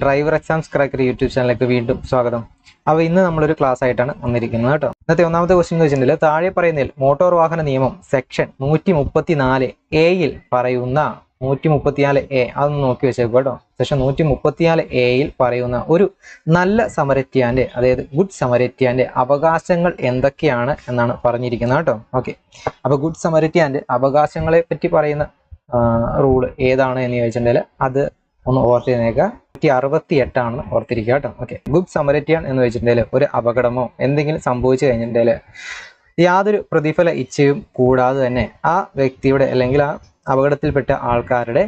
Driver exams cracker YouTube ചാനലിലേക്ക് വീണ്ടും സ്വാഗതം. അപ്പോൾ ഇന്ന് നമ്മളൊരു ക്ലാസ് ആയിട്ടാണ് വന്നിരിക്കുന്നത് കേട്ടോ. ഇന്നത്തെ ഒന്നാമത്തെ ക്വസ്റ്റ്യൻ എന്ന് വെച്ചിട്ടുണ്ടെങ്കിൽ താഴെ പറയുന്നതിൽ മോട്ടോർ വാഹന നിയമം സെക്ഷൻ നൂറ്റി മുപ്പത്തി നാല് എയിൽ പറയുന്ന നൂറ്റി മുപ്പത്തിനാല് എ അതൊന്ന് നോക്കി വെച്ചേക്കും കേട്ടോ. സെക്ഷൻ നൂറ്റി മുപ്പത്തിനാല് എയിൽ പറയുന്ന ഒരു നല്ല സമരറ്റ്യാന്റെ അതായത് ഗുഡ് സമരറ്റ്യാന്റെ അവകാശങ്ങൾ എന്തൊക്കെയാണ് എന്നാണ് പറഞ്ഞിരിക്കുന്നത് കേട്ടോ. ഓക്കെ അപ്പൊ ഗുഡ് സമരറ്റ്യാന്റെ അവകാശങ്ങളെ പറ്റി പറയുന്ന റൂൾ ഏതാണ് എന്ന് ചോദിച്ചിട്ടുണ്ടെങ്കിൽ അത് ഒന്ന് ഓർത്തിരുന്നേക്കുക നൂറ്റി അറുപത്തി എട്ടാണെന്ന് ഓർത്തിരിക്കുക കേട്ടോ. ഓക്കെ ഗുഡ് സമരറ്റിയാൻ എന്ന് വെച്ചിട്ടുണ്ടെങ്കിൽ ഒരു അപകടമോ എന്തെങ്കിലും സംഭവിച്ചു കഴിഞ്ഞിട്ടുണ്ടെങ്കിൽ യാതൊരു പ്രതിഫല ഇച്ഛയും കൂടാതെ തന്നെ ആ വ്യക്തിയുടെ അല്ലെങ്കിൽ ആ അപകടത്തിൽപ്പെട്ട ആൾക്കാരുടെ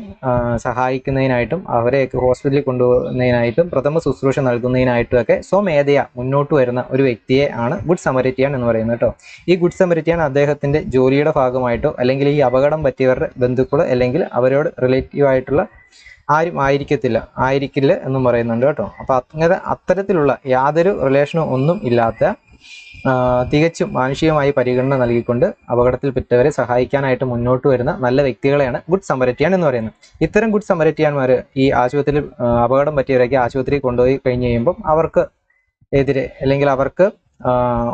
സഹായിക്കുന്നതിനായിട്ടും അവരെയൊക്കെ ഹോസ്പിറ്റലിൽ കൊണ്ടുപോകുന്നതിനായിട്ടും പ്രഥമ ശുശ്രൂഷ നൽകുന്നതിനായിട്ടും ഒക്കെ സ്വമേധയ മുന്നോട്ട് വരുന്ന ഒരു വ്യക്തിയെ ആണ് ഗുഡ് സമരറ്റിയാൻ എന്ന് പറയുന്നത് കേട്ടോ. ഈ ഗുഡ് സമരറ്റിയാൻ അദ്ദേഹത്തിന്റെ ജോലിയുടെ ഭാഗമായിട്ടോ അല്ലെങ്കിൽ ഈ അപകടം പറ്റിയവരുടെ ബന്ധുക്കളോ അല്ലെങ്കിൽ അവരോട് റിലേറ്റീവ് ആയിട്ടുള്ള ആരും ആയിരിക്കത്തില്ല ആയിരിക്കില്ല എന്നും പറയുന്നുണ്ട് കേട്ടോ. അപ്പൊ അങ്ങനെ അത്തരത്തിലുള്ള യാതൊരു റിലേഷനും ഒന്നും ഇല്ലാത്ത തികച്ചും മാനുഷികമായി പരിഗണന നൽകിക്കൊണ്ട് അപകടത്തിൽപ്പെട്ടവരെ സഹായിക്കാനായിട്ട് മുന്നോട്ട് വരുന്ന നല്ല വ്യക്തികളെയാണ് ഗുഡ് സമരറ്റിയാൻ എന്ന് പറയുന്നത്. ഇത്തരം ഗുഡ് സമരറ്റിയാന്മാർ ഈ ആശുപത്രിയിൽ അപകടം പറ്റിയവരൊക്കെ ആശുപത്രിയിൽ കൊണ്ടുപോയി കഴിഞ്ഞ് കഴിയുമ്പം അവർക്ക് എതിരെ അല്ലെങ്കിൽ അവർക്ക്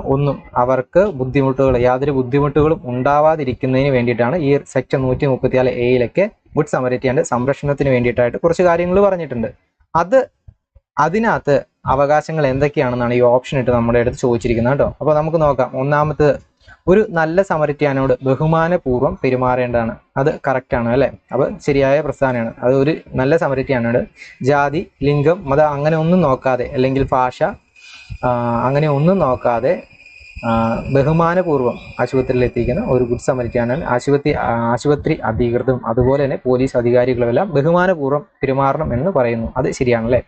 ഒന്നും അവർക്ക് ബുദ്ധിമുട്ടുകൾ യാതൊരു ബുദ്ധിമുട്ടുകളും ഉണ്ടാവാതിരിക്കുന്നതിന് വേണ്ടിയിട്ടാണ് ഈ സെക്ഷൻ നൂറ്റി മുപ്പത്തിനാല് എയിലൊക്കെ ഗുഡ് സമരറ്റിയാന്റെ സംരക്ഷണത്തിന് വേണ്ടിയിട്ടായിട്ട് കുറച്ച് കാര്യങ്ങൾ പറഞ്ഞിട്ടുണ്ട്. അത് അതിനകത്ത് അവകാശങ്ങൾ എന്തൊക്കെയാണെന്നാണ് ഈ ഓപ്ഷൻ ഇട്ട് നമ്മുടെ അടുത്ത് ചോദിച്ചിരിക്കുന്നത് കേട്ടോ. അപ്പോൾ നമുക്ക് നോക്കാം. ഒന്നാമത് ഒരു നല്ല സമരറ്റിയാനോട് ബഹുമാനപൂർവം പെരുമാറേണ്ടതാണ്. അത് കറക്റ്റാണ് അല്ലേ? അപ്പോൾ ശരിയായ പ്രസ്ഥാനമാണ്. അത് ഒരു നല്ല സമരറ്റിയാനോട് ജാതി ലിംഗം മത അങ്ങനെ ഒന്നും നോക്കാതെ അല്ലെങ്കിൽ ഭാഷ അങ്ങനെ ഒന്നും നോക്കാതെ ബഹുമാനപൂർവം ആശുപത്രിയിൽ എത്തിക്കുന്ന ഒരു ഗുഡ് സമരിക്കാനാണ് ആശുപത്രി ആശുപത്രി അധികൃതരും അതുപോലെ തന്നെ പോലീസ് അധികാരികളുമെല്ലാം ബഹുമാനപൂർവം പെരുമാറണം എന്ന് പറയുന്നു. അത് ശരിയാണല്ലേ?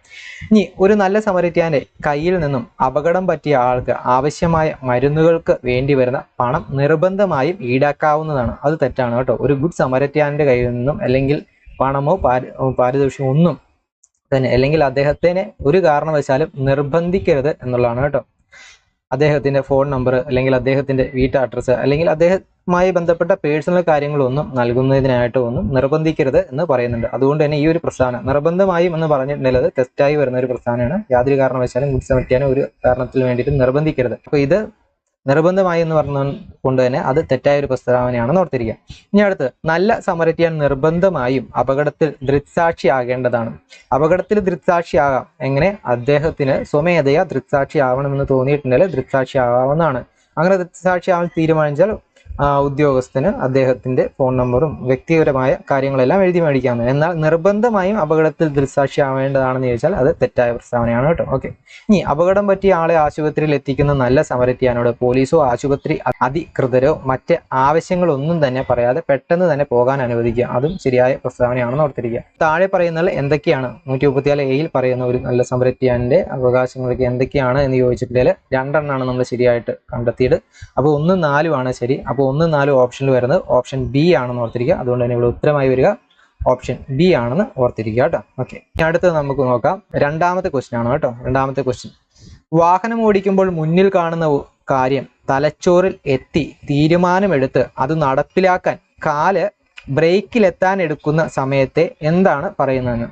ഇനി ഒരു നല്ല സമരിക്കാന്റെ കയ്യിൽ നിന്നും അപകടം പറ്റിയ ആൾക്ക് ആവശ്യമായ മരുന്നുകൾക്ക് വേണ്ടി വരുന്ന പണം നിർബന്ധമായും ഈടാക്കാവുന്നതാണ്. അത് തെറ്റാണ് കേട്ടോ. ഒരു ഗുഡ് സമരറ്റാന്റെ കയ്യിൽ നിന്നും അല്ലെങ്കിൽ പണമോ പാരി- പാരിതോഷികമോ ഒന്നും തന്നെ അല്ലെങ്കിൽ അദ്ദേഹത്തിനെ ഒരു കാരണവശാലും നിർബന്ധിക്കരുത് എന്നുള്ളതാണ് കേട്ടോ. അദ്ദേഹത്തിന്റെ ഫോൺ നമ്പർ അല്ലെങ്കിൽ അദ്ദേഹത്തിന്റെ വീട്ട് അഡ്രസ്സ് അല്ലെങ്കിൽ അദ്ദേഹവുമായി ബന്ധപ്പെട്ട പേഴ്സണൽ കാര്യങ്ങളൊന്നും നൽകുന്നതിനായിട്ട് ഒന്നും നിർബന്ധിക്കരുത് എന്ന് പറയുന്നുണ്ട്. അതുകൊണ്ട് തന്നെ ഈ ഒരു പ്രസ്ഥാനം നിർബന്ധമായും എന്ന് പറഞ്ഞിട്ടുണ്ടെങ്കിൽ അത് തെറ്റായി വരുന്ന ഒരു പ്രസ്ഥാനമാണ് യാതൊരു കാരണവശാലും ഗുഡ്സ് ഒരു കാരണത്തിന് വേണ്ടിയിട്ട് നിർബന്ധിക്കരുത്. അപ്പൊ ഇത് നിർബന്ധമായി എന്ന് പറഞ്ഞ കൊണ്ട് തന്നെ അത് തെറ്റായ ഒരു പ്രസ്താവനയാണെന്ന് ഓർത്തിരിക്കുക. ഇനി അടുത്ത് നല്ല സമരറ്റിയാൻ നിർബന്ധമായും അപകടത്തിൽ ദൃക്സാക്ഷിയാകേണ്ടതാണ്. അപകടത്തിൽ ദൃക്സാക്ഷിയാകാം. എങ്ങനെ? അദ്ദേഹത്തിന് സ്വമേധയാ ദൃക്സാക്ഷി ആവണമെന്ന് തോന്നിയിട്ടുണ്ടെങ്കിൽ ദൃക്സാക്ഷി ആവാവുന്നതാണ് അങ്ങനെ ദൃക്സാക്ഷി ആവാൻ തീരുമാനിച്ചാൽ ഉദ്യോഗസ്ഥന് അദ്ദേഹത്തിന്റെ ഫോൺ നമ്പറും വ്യക്തിപരമായ കാര്യങ്ങളെല്ലാം എഴുതി മേടിക്കാവുന്നതാണ് എന്നാൽ നിർബന്ധമായും അപകടത്തിൽ ദൃക്സാക്ഷി ആവേണ്ടതാണെന്ന് ചോദിച്ചാൽ അത് തെറ്റായ പ്രസ്താവനയാണ് കേട്ടോ. ഓക്കെ ഇനി അപകടം പറ്റിയ ആളെ ആശുപത്രിയിൽ എത്തിക്കുന്ന നല്ല സമരത്തിയാനോട് പോലീസോ ആശുപത്രി അധികൃതരോ മറ്റ് ആവശ്യങ്ങളൊന്നും തന്നെ പറയാതെ പെട്ടെന്ന് തന്നെ പോകാൻ അനുവദിക്കുക. അതും ശരിയായ പ്രസ്താവനയാണെന്ന് ഓർത്തിരിക്കുക. താഴെ പറയുന്നത് എന്തൊക്കെയാണ്? നൂറ്റി മുപ്പത്തിനാല് എയിൽ പറയുന്ന ഒരു നല്ല സമരത്തിയാനിന്റെ അവകാശങ്ങളൊക്കെ എന്തൊക്കെയാണ് എന്ന് ചോദിച്ചിട്ടുണ്ടെങ്കിൽ രണ്ടെണ്ണമാണ് നമ്മൾ ശരിയായിട്ട് കണ്ടെത്തിയത്. അപ്പോൾ ഒന്ന് നാലുമാണ് ശരി. അപ്പോൾ ഒന്നും നാല് ഓപ്ഷനിൽ വരുന്നത്. ഓപ്ഷൻ ബി ആണെന്ന് ഓർത്തിരിക്കുക. അതുകൊണ്ട് തന്നെ ഇവിടെ ഉത്തരമായി വരിക. ഓപ്ഷൻ ബി ആണെന്ന് ഓർത്തിരിക്കുക കേട്ടോ. ഓക്കെ ഇനി അടുത്തത് നമുക്ക് നോക്കാം. രണ്ടാമത്തെ ക്വസ്റ്റ്യൻ ആണ് കേട്ടോ. രണ്ടാമത്തെ ക്വസ്റ്റ്യൻ വാഹനം ഓടിക്കുമ്പോൾ മുന്നിൽ കാണുന്ന കാര്യം തലച്ചോറിൽ എത്തി തീരുമാനമെടുത്ത് അത് നടപ്പിലാക്കാൻ കാൽ ബ്രേക്കിലെത്താൻ എടുക്കുന്ന സമയത്തെ എന്താണ് പറയുന്നതെന്ന്.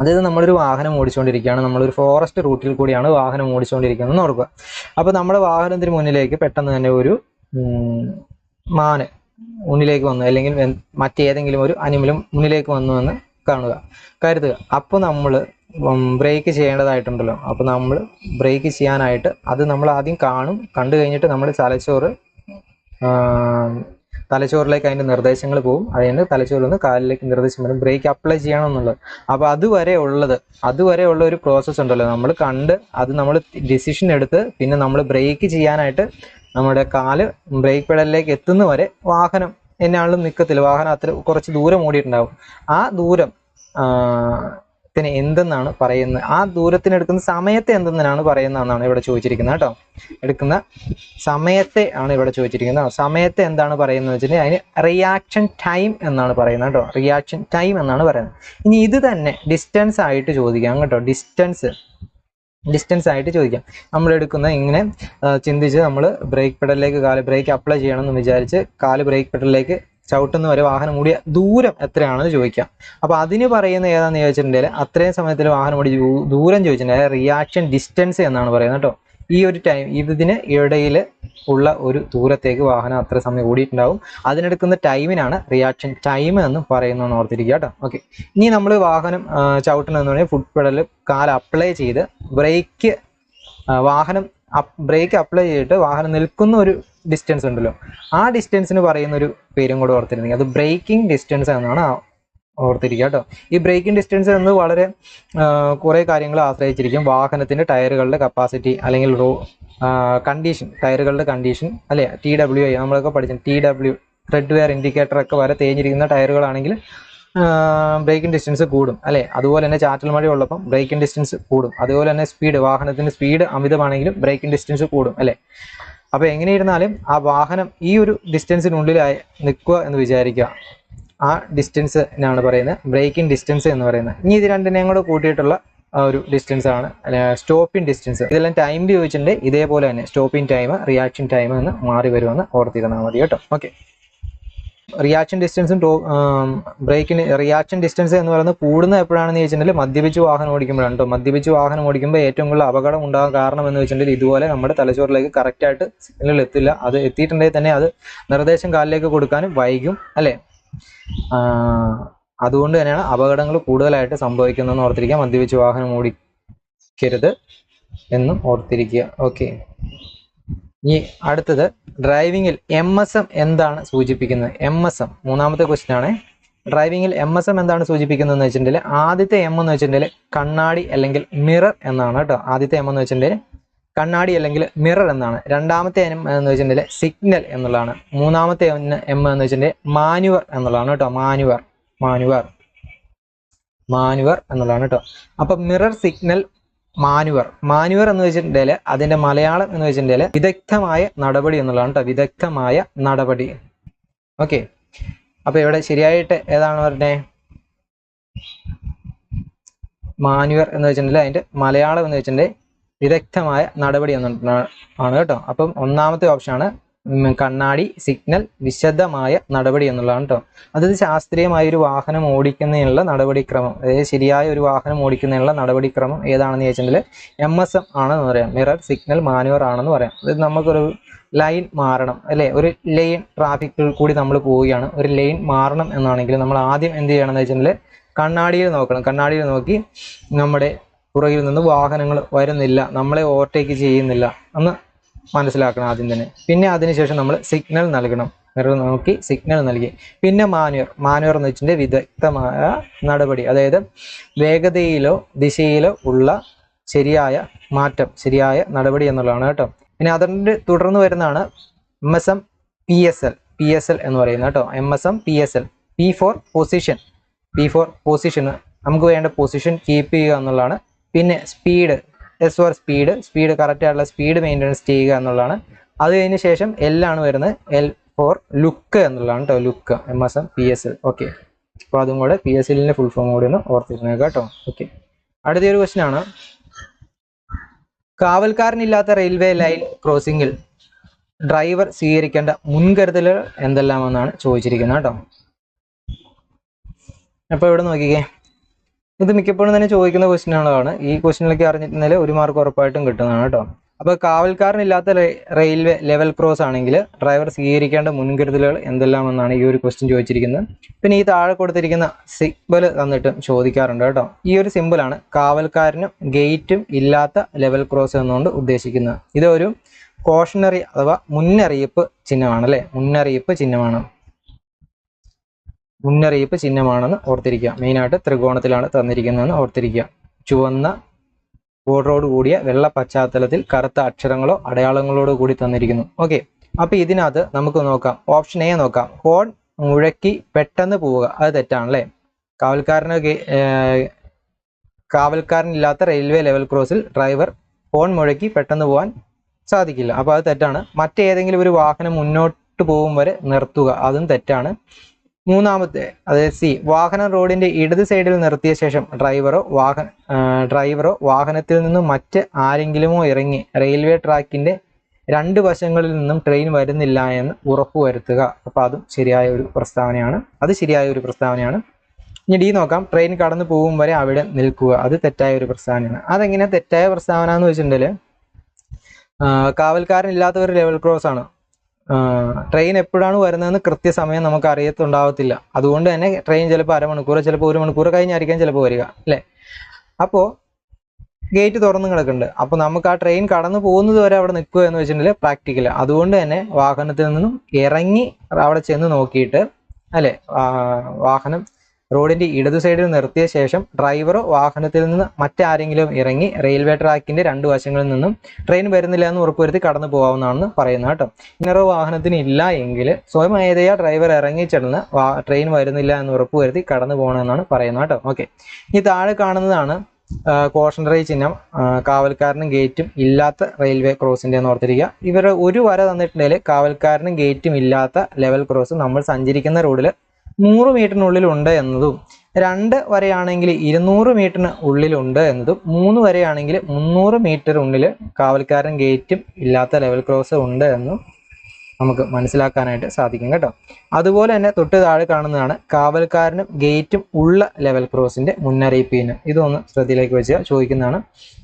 അതായത് നമ്മളൊരു വാഹനം ഓടിച്ചുകൊണ്ടിരിക്കുകയാണ്. നമ്മളൊരു ഫോറസ്റ്റ് റൂട്ടിൽ കൂടിയാണ് വാഹനം ഓടിച്ചുകൊണ്ടിരിക്കുന്നത് എന്ന് ഓർക്കുക. അപ്പോൾ നമ്മുടെ വാഹനത്തിന് മുന്നിലേക്ക് പെട്ടെന്ന് തന്നെ ഒരു മാന് മുന്നിലേക്ക് വന്നു. അല്ലെങ്കിൽ മറ്റേതെങ്കിലും ഒരു അനിമലും മുന്നിലേക്ക് വന്നു എന്ന് കാണുക. കരുതുക. അപ്പോൾ നമ്മൾ ബ്രേക്ക് ചെയ്യേണ്ടതായിട്ടുണ്ടല്ലോ. അപ്പോൾ നമ്മൾ ബ്രേക്ക് ചെയ്യാനായിട്ട് അത് നമ്മൾ ആദ്യം കാണും. കണ്ടു കഴിഞ്ഞിട്ട് നമ്മൾ തലച്ചോറ് തലച്ചോറിലേക്ക് അതിന്റെ നിർദ്ദേശങ്ങൾ പോകും അതിന് തലച്ചോറിൽ നിന്ന് കാലിലേക്ക് നിർദ്ദേശം വരും. ബ്രേക്ക് അപ്ലൈ ചെയ്യണം എന്നുള്ളത് അപ്പൊ അതുവരെ ഉള്ളത് അതുവരെ ഉള്ള ഒരു പ്രോസസ്സ് ഉണ്ടല്ലോ. നമ്മൾ കണ്ട് അത് നമ്മൾ ഡിസിഷൻ എടുത്ത് പിന്നെ നമ്മൾ ബ്രേക്ക് ചെയ്യാനായിട്ട് നമ്മുടെ കാൽ ബ്രേക്ക് പെഡലിലേക്ക് എത്തുന്ന വരെ വാഹനം എന്നാളും നിൽക്കത്തില്ല വാഹനം അത്ര കുറച്ച് ദൂരം ഓടിയിട്ടുണ്ടാവും. ആ ദൂരം ത്തിന് എന്തെന്നാണ് പറയുന്നത്? ആ ദൂരത്തിന് എടുക്കുന്ന സമയത്തെ എന്തെന്നാണ് പറയുന്നതെന്നാണ് ഇവിടെ ചോദിച്ചിരിക്കുന്നത് കേട്ടോ. എടുക്കുന്ന സമയത്തെ ആണ് ഇവിടെ ചോദിച്ചിരിക്കുന്നത് സമയത്തെ എന്താണ് പറയുന്നത് വെച്ചിട്ടുണ്ടെങ്കിൽ അതിന് റിയാക്ഷൻ ടൈം എന്നാണ് പറയുന്നത് കേട്ടോ. റിയാക്ഷൻ ടൈം എന്നാണ് പറയുന്നത്. ഇനി ഇത് തന്നെ ഡിസ്റ്റൻസ് ആയിട്ട് ചോദിക്കാം കേട്ടോ. ഡിസ്റ്റൻസ് ഡിസ്റ്റൻസ് ആയിട്ട് ചോദിക്കാം. നമ്മൾ എടുക്കുന്ന ഇങ്ങനെ ചിന്തിച്ച് നമ്മൾ ബ്രേക്ക് പെഡലിലേക്ക് കാൽ ബ്രേക്ക് അപ്ലൈ ചെയ്യണം എന്ന് വിചാരിച്ച് കാൽ ബ്രേക്ക് പെഡലിലേക്ക് ചവിട്ടുന്ന വരെ വാഹനം ഓടിയ ദൂരം എത്രയാണെന്ന് ചോദിക്കാം. അപ്പൊ അതിന് പറയുന്ന ഏതാണെന്ന് ചോദിച്ചിട്ടുണ്ടെങ്കിൽ അത്രയും സമയത്തിൽ വാഹനം ഓടി ദൂരം ചോദിച്ചിട്ടുണ്ടെങ്കിൽ റിയാക്ഷൻ ഡിസ്റ്റൻസ് എന്നാണ് പറയുന്നത് കേട്ടോ. ഈ ഒരു ടൈം ഇതിന് ഇടയിൽ ഉള്ള ഒരു ദൂരത്തേക്ക് വാഹനം അത്ര സമയം ഓടിയിട്ടുണ്ടാവും. അതിനെടുക്കുന്ന ടൈമിനാണ് റിയാക്ഷൻ ടൈം എന്ന് പറയുന്നതെന്ന് ഓർത്തിരിക്കുക കേട്ടോ. ഓക്കെ ഇനി നമ്മൾ വാഹനം ചവിട്ടണം ചവിട്ടണമെന്ന് പറഞ്ഞാൽ ഫുഡ് പെഡൽ കാൽ അപ്ലൈ ചെയ്ത് ബ്രേക്ക് വാഹനം ബ്രേക്ക് അപ്ലൈ ചെയ്തിട്ട് വാഹനം നിൽക്കുന്ന ഒരു ഡിസ്റ്റൻസ് ഉണ്ടല്ലോ. ആ ഡിസ്റ്റൻസിന് പറയുന്ന ഒരു പേരും കൂടെ ഓർത്തിരുന്നെങ്കിൽ അത് ബ്രേക്കിംഗ് ഡിസ്റ്റൻസ് എന്നാണ് ഓർത്തിരിക്കുക കേട്ടോ. ഈ ബ്രേക്കിംഗ് ഡിസ്റ്റൻസ് എന്ന് വളരെ കുറേ കാര്യങ്ങൾ ആശ്രയിച്ചിരിക്കും. വാഹനത്തിന്റെ ടയറുകളുടെ കപ്പാസിറ്റി അല്ലെങ്കിൽ റോ കണ്ടീഷൻ ടയറുകളുടെ കണ്ടീഷൻ അല്ലെ? ടി ഡബ്ല്യു ഐ നമ്മളൊക്കെ പഠിച്ചു T W tread wear indicator ഒക്കെ വരെ തേഞ്ഞിരിക്കുന്ന ടയറുകളാണെങ്കിൽ ബ്രേക്കിംഗ് ഡിസ്റ്റൻസ് കൂടും അല്ലെ? അതുപോലെ തന്നെ ചാറ്റൽ മഴ ഉള്ളപ്പം ബ്രേക്കിംഗ് ഡിസ്റ്റൻസ് കൂടും. അതുപോലെ തന്നെ സ്പീഡ് വാഹനത്തിന്റെ സ്പീഡ് അമിതമാണെങ്കിലും ബ്രേക്കിംഗ് ഡിസ്റ്റൻസ് കൂടും അല്ലെ? അപ്പോൾ എങ്ങനെയിരുന്നാലും ആ വാഹനം ഈ ഒരു ഡിസ്റ്റൻസിനുള്ളിലായി നിൽക്കുക എന്ന് വിചാരിക്കുക. ആ ഡിസ്റ്റൻസ് ഡിസ്റ്റൻസിനാണ് പറയുന്നത്. ബ്രേക്കിംഗ് ഡിസ്റ്റൻസ് എന്ന് പറയുന്നത്. ഇനി ഇത് രണ്ടിനെയും കൂടെ കൂട്ടിയിട്ടുള്ള ഒരു ഡിസ്റ്റൻസ് ആണ്. സ്റ്റോപ്പിംഗ് ഡിസ്റ്റൻസ് ഇതെല്ലാം ടൈം ചോദിച്ചിട്ടുണ്ട്. ഇതേപോലെ തന്നെ സ്റ്റോപ്പിംഗ് ടൈം റിയാക്ഷൻ ടൈം എന്ന് മാറി വരുമെന്ന് ഓർത്തിരുന്നാൽ മതി കേട്ടോ. ഓക്കെ റിയാക്ഷൻ ഡിസ്റ്റൻസും ബ്രേക്കിന് റിയാക്ഷൻ ഡിസ്റ്റൻസ് എന്ന് പറയുന്നത് കൂടുന്ന എപ്പോഴാണെന്ന് ചോദിച്ചിട്ടുണ്ടെങ്കിൽ മദ്യപിച്ച് വാഹനം ഓടിക്കുമ്പോഴാണ് കേട്ടോ. മദ്യപിച്ച് വാഹനം ഓടിക്കുമ്പോൾ ഏറ്റവും കൂടുതൽ അപകടം ഉണ്ടാകാൻ കാരണം എന്ന് വെച്ചിട്ടുണ്ടെങ്കിൽ ഇതുപോലെ നമ്മുടെ തലച്ചോറിലേക്ക് കറക്റ്റായിട്ട് സിഗ്നൽ എത്തില്ല. അത് എത്തിയിട്ടുണ്ടെങ്കിൽ തന്നെ അത് നിർദ്ദേശം കാലിലേക്ക് കൊടുക്കാനും വൈകും. അല്ലേ? അതുകൊണ്ട് തന്നെയാണ് അപകടങ്ങൾ കൂടുതലായിട്ട് സംഭവിക്കുന്നതെന്ന് ഓർത്തിരിക്കുക മദ്യപിച്ച് വാഹനം ഓടിക്കരുത് എന്നും ഓർത്തിരിക്കുക. ഓക്കെ. ഇനി അടുത്തത് ഡ്രൈവിംഗിൽ എം എസ് എം എന്താണ് സൂചിപ്പിക്കുന്നത്? എം എസ് എം മൂന്നാമത്തെ ക്വസ്റ്റ്യൻ ആണ് ഡ്രൈവിംഗിൽ എം എസ് എം എന്താണ് സൂചിപ്പിക്കുന്നതെന്ന് വെച്ചിട്ടുണ്ടെങ്കിൽ ആദ്യത്തെ എം എന്ന് വെച്ചിട്ടുണ്ടെങ്കിൽ കണ്ണാടി അല്ലെങ്കിൽ മിറർ എന്നാണ് കേട്ടോ. ആദ്യത്തെ എം എന്ന് വെച്ചിട്ടുണ്ടെങ്കിൽ കണ്ണാടി അല്ലെങ്കിൽ മിറർ എന്നാണ്. രണ്ടാമത്തെ എം എന്ന് വെച്ചിട്ടുണ്ടെങ്കിൽ സിഗ്നൽ എന്നുള്ളതാണ്. മൂന്നാമത്തെ എം എന്ന് വെച്ചിട്ടുണ്ടെങ്കിൽ മാനുവർ എന്നുള്ളതാണ് കേട്ടോ. മാനുവർ മാനുവർ മാനുവർ എന്നുള്ളതാണ് കേട്ടോ. അപ്പൊ മിറർ സിഗ്നൽ മാനുവർ മാനുവർ എന്ന് വെച്ചിട്ടുണ്ടെങ്കിൽ അതിന്റെ മലയാളം എന്ന് വെച്ചിട്ടുണ്ടെങ്കിൽ വിദഗ്ധമായ നടപടി എന്നുള്ളതാണ് കേട്ടോ. വിദഗ്ധമായ നടപടി. ഓക്കെ അപ്പൊ ഇവിടെ ശരിയായിട്ട് ഏതാണ് പറഞ്ഞേ? മാനുവർ എന്ന് വെച്ചിട്ടുണ്ടെങ്കിൽ അതിന്റെ മലയാളം എന്ന് വെച്ചിട്ടുണ്ടെങ്കിൽ വിദഗ്ധമായ നടപടി ആണ് കേട്ടോ. അപ്പം ഒന്നാമത്തെ ഓപ്ഷനാണ് കണ്ണാടി സിഗ്നൽ വിശദമായ നടപടി എന്നുള്ളതാണ് കേട്ടോ. അതായത് ശാസ്ത്രീയമായ ഒരു വാഹനം ഓടിക്കുന്നതിനുള്ള നടപടിക്രമം അതായത് ശരിയായ ഒരു വാഹനം ഓടിക്കുന്നതിനുള്ള നടപടിക്രമം ഏതാണെന്ന് ചോദിച്ചിട്ടുണ്ടെങ്കിൽ എം എസ് എം ആണെന്ന് പറയാം. മിറർ സിഗ്നൽ മാനുവർ ആണെന്ന് പറയാം. അതായത് നമുക്കൊരു ലൈൻ മാറണം അല്ലെ? ഒരു ലൈൻ ട്രാഫിക്കിൽ കൂടി നമ്മൾ പോവുകയാണ്. ഒരു ലൈൻ മാറണം എന്നാണെങ്കിൽ നമ്മൾ ആദ്യം എന്ത് ചെയ്യണമെന്ന് വെച്ചിട്ടുണ്ടെങ്കിൽ കണ്ണാടിയിൽ നോക്കണം. കണ്ണാടിയിൽ നോക്കി നമ്മുടെ പുറകിൽ നിന്ന് വാഹനങ്ങൾ വരുന്നില്ല. നമ്മളെ ഓവർടേക്ക് ചെയ്യുന്നില്ല. എന്ന് മനസ്സിലാക്കണം ആദ്യം തന്നെ. പിന്നെ അതിനുശേഷം നമ്മൾ സിഗ്നൽ നൽകണം. നോക്കി സിഗ്നൽ നൽകി. പിന്നെ മാനുവർ മാനുവർ എന്ന് വെച്ചിട്ടുണ്ടെങ്കിൽ വിദഗ്ധമായ നടപടി. അതായത് വേഗതയിലോ ദിശയിലോ ഉള്ള ശരിയായ മാറ്റം ശരിയായ നടപടി എന്നുള്ളതാണ് കേട്ടോ. പിന്നെ അതിന്റെ തുടർന്ന് വരുന്നതാണ് M S M P S L P S L എന്ന് പറയുന്നത് കേട്ടോ. M S M P S L P for position P for position നമുക്ക് വേണ്ട പൊസിഷൻ കീപ്പ് ചെയ്യുക എന്നുള്ളതാണ് പിന്നെ speed S for speed speed correct ആയിട്ടുള്ള സ്പീഡ് മെയിന്റെനൻസ് ചെയ്യുക എന്നുള്ളതാണ്. അത് കഴിഞ്ഞ ശേഷം എൽ ആണ് വരുന്നത്. എൽ ഫോർ ലുക്ക് എന്നുള്ളതാണ് കേട്ടോ look M S M P S L okay അപ്പോൾ അതും കൂടെ പി എസ് എല്ലിന്റെ ഫുൾ ഫോം കൂടി ഒന്ന് ഓർത്തിരുന്നത് കേട്ടോ. ഓക്കെ അടുത്തൊരു ക്വസ്റ്റ്യൻ ആണ്. കാവൽക്കാരനില്ലാത്ത റെയിൽവേ ലൈൻ ക്രോസിംഗിൽ ഡ്രൈവർ സ്വീകരിക്കേണ്ട മുൻകരുതലുകൾ എന്തെല്ലാമെന്നാണ് ചോദിച്ചിരിക്കുന്നത് കേട്ടോ അപ്പോൾ ഇവിടെ നോക്കിക്കേ. ഇത് മിക്കപ്പോഴും തന്നെ ചോദിക്കുന്ന ക്വസ്റ്റിനാണ് ഈ ക്വസ്റ്റിനിലേക്ക് അറിഞ്ഞിട്ടുണ്ടെങ്കിൽ ഒരു മാർക്ക് ഉറപ്പായിട്ടും കിട്ടുന്നതാണ് കേട്ടോ. അപ്പോൾ കാവൽക്കാരനില്ലാത്ത റെയിൽവേ ലെവൽ ക്രോസ് ആണെങ്കിൽ ഡ്രൈവർ സ്വീകരിക്കേണ്ട മുൻകരുതലുകൾ എന്തെല്ലാമെന്നാണ് ഈ ഒരു ക്വസ്റ്റ്യൻ ചോദിച്ചിരിക്കുന്നത്. പിന്നെ ഈ താഴെ കൊടുത്തിരിക്കുന്ന സിമ്പൽ തന്നിട്ട് ചോദിക്കാറുണ്ട് കേട്ടോ. ഈ ഒരു സിമ്പിളാണ് കാവൽക്കാരനും ഗേറ്റും ഇല്ലാത്ത ലെവൽ ക്രോസ് എന്നുകൊണ്ട് ഉദ്ദേശിക്കുന്നത്. ഇതൊരു കോഷണറി അഥവാ മുന്നറിയിപ്പ് ചിഹ്നമാണ് അല്ലെ മുന്നറിയിപ്പ് ചിഹ്നമാണ്. മുന്നറിയിപ്പ് ചിഹ്നമാണെന്ന് ഓർത്തിരിക്കുക. മെയിനായിട്ട് ത്രികോണത്തിലാണ് തന്നിരിക്കുന്നതെന്ന് ഓർത്തിരിക്കുക. ചുവന്ന ബോർഡറോട് കൂടിയ വെള്ള പശ്ചാത്തലത്തിൽ കറുത്ത അക്ഷരങ്ങളോ അടയാളങ്ങളോട് കൂടി തന്നിരിക്കുന്നു. ഓക്കെ അപ്പൊ ഇതിനകത്ത് നമുക്ക് നോക്കാം. ഓപ്ഷൻ എ നോക്കാം. ഹോൺ മുഴക്കി പെട്ടെന്ന് പോവുക. അത് തെറ്റാണല്ലേ? കാവൽക്കാരന് കാവൽക്കാരനില്ലാത്ത റെയിൽവേ ലെവൽ ക്രോസിൽ ഡ്രൈവർ ഹോൺ മുഴക്കി പെട്ടെന്ന് പോവാൻ സാധിക്കില്ല. അപ്പോൾ അത് തെറ്റാണ്. മറ്റേതെങ്കിലും ഒരു വാഹനം മുന്നോട്ട് പോകും വരെ നിർത്തുക. അതും തെറ്റാണ്. മൂന്നാമത്തെ അതായത് സി വാഹനം റോഡിന്റെ ഇടത് സൈഡിൽ നിർത്തിയ ശേഷം ഡ്രൈവറോ വാഹന ഡ്രൈവറോ വാഹനത്തിൽ നിന്നും മറ്റ് ആരെങ്കിലുമോ ഇറങ്ങി റെയിൽവേ ട്രാക്കിന്റെ രണ്ട് വശങ്ങളിൽ നിന്നും ട്രെയിൻ വരുന്നില്ല എന്ന് ഉറപ്പുവരുത്തുക അപ്പോൾ അതും ശരിയായ ഒരു പ്രസ്താവനയാണ്. അത് ശരിയായ ഒരു പ്രസ്താവനയാണ്. ഇനി ഡി നോക്കാം. ട്രെയിൻ കടന്നു പോകും വരെ അവിടെ നിൽക്കുക. അത് തെറ്റായ ഒരു പ്രസ്താവനയാണ്. അതെങ്ങനെ തെറ്റായ പ്രസ്താവന എന്ന് വെച്ചിട്ടുണ്ടെങ്കിൽ കാവൽക്കാരൻ ഇല്ലാത്തവർ ലെവൽ ക്രോസ് ആണ് ട്രെയിൻ എപ്പോഴാണ് വരുന്നതെന്ന് കൃത്യസമയം നമുക്ക് അറിയത്തുണ്ടാവത്തില്ല അതുകൊണ്ട് തന്നെ ട്രെയിൻ ചിലപ്പോൾ അരമണിക്കൂർ ചിലപ്പോൾ ഒരു മണിക്കൂർ കഴിഞ്ഞായിരിക്കാം ചിലപ്പോൾ വരിക അല്ലേ? അപ്പോൾ ഗേറ്റ് തുറന്നു കിടക്കുന്നുണ്ട്. അപ്പോൾ നമുക്ക് ആ ട്രെയിൻ കടന്നു പോകുന്നത് വരെ അവിടെ നിൽക്കുക എന്ന് വെച്ചിട്ടുണ്ടെങ്കിൽ പ്രാക്ടിക്കൽ അതുകൊണ്ട് തന്നെ വാഹനത്തിൽ നിന്നും ഇറങ്ങി അവിടെ ചെന്ന് നോക്കിയിട്ട് അല്ലേ? വാഹനം റോഡിന്റെ ഇടതു സൈഡിൽ നിർത്തിയ ശേഷം ഡ്രൈവറോ വാഹനത്തിൽ നിന്ന് മറ്റാരെങ്കിലും ഇറങ്ങി റെയിൽവേ ട്രാക്കിന്റെ രണ്ട് വശങ്ങളിൽ നിന്നും ട്രെയിൻ വരുന്നില്ല എന്ന് ഉറപ്പുവരുത്തി കടന്നു പോകാവുന്നതാണെന്ന് പറയുന്നത് കേട്ടോ. ഇന്നറോ വാഹനത്തിന് ഇല്ല എങ്കിൽ സ്വയം ഏതയാ ഡ്രൈവർ ഇറങ്ങി ചെന്ന് ട്രെയിൻ വരുന്നില്ല എന്ന് ഉറപ്പുവരുത്തി കടന്നു പോകണമെന്നാണ് പറയുന്നത് കേട്ടോ. ഓക്കെ. ഇനി താഴെ കാണുന്നതാണ് കോഷണറി ചിഹ്നം. കാവൽക്കാരനും ഗേറ്റും ഇല്ലാത്ത റെയിൽവേ ക്രോസിന്റെ എന്ന് ഓർത്തിരിക്കുക. ഇവരുടെ ഒരു വര തന്നിട്ടുണ്ടെങ്കിൽ കാവൽക്കാരനും ഗേറ്റും ഇല്ലാത്ത ലെവൽ ക്രോസ് നമ്മൾ സഞ്ചരിക്കുന്ന റോഡിൽ നൂറ് മീറ്ററിനുള്ളിലുണ്ട് എന്നതും രണ്ട് വരെയാണെങ്കിൽ ഇരുന്നൂറ് മീറ്ററിന് ഉള്ളിലുണ്ട് എന്നതും മൂന്ന് വരെയാണെങ്കിൽ മുന്നൂറ് മീറ്റർ ഉള്ളിൽ കാവൽക്കാരൻ ഗേറ്റും ഇല്ലാത്ത ലെവൽ ക്രോസ് ഉണ്ട് എന്നും നമുക്ക് മനസ്സിലാക്കാനായിട്ട് സാധിക്കും കേട്ടോ. അതുപോലെ തന്നെ തൊട്ട് താഴെ കാണുന്നതാണ് കാവൽക്കാരനും ഗേറ്റും ഉള്ള ലെവൽ ക്രോസിന്റെ മുന്നറിയിപ്പ് ചിഹ്നം ഇതൊന്ന് ശ്രദ്ധയിലേക്ക് വെച്ച് ചോദിക്കുന്നതാണ്.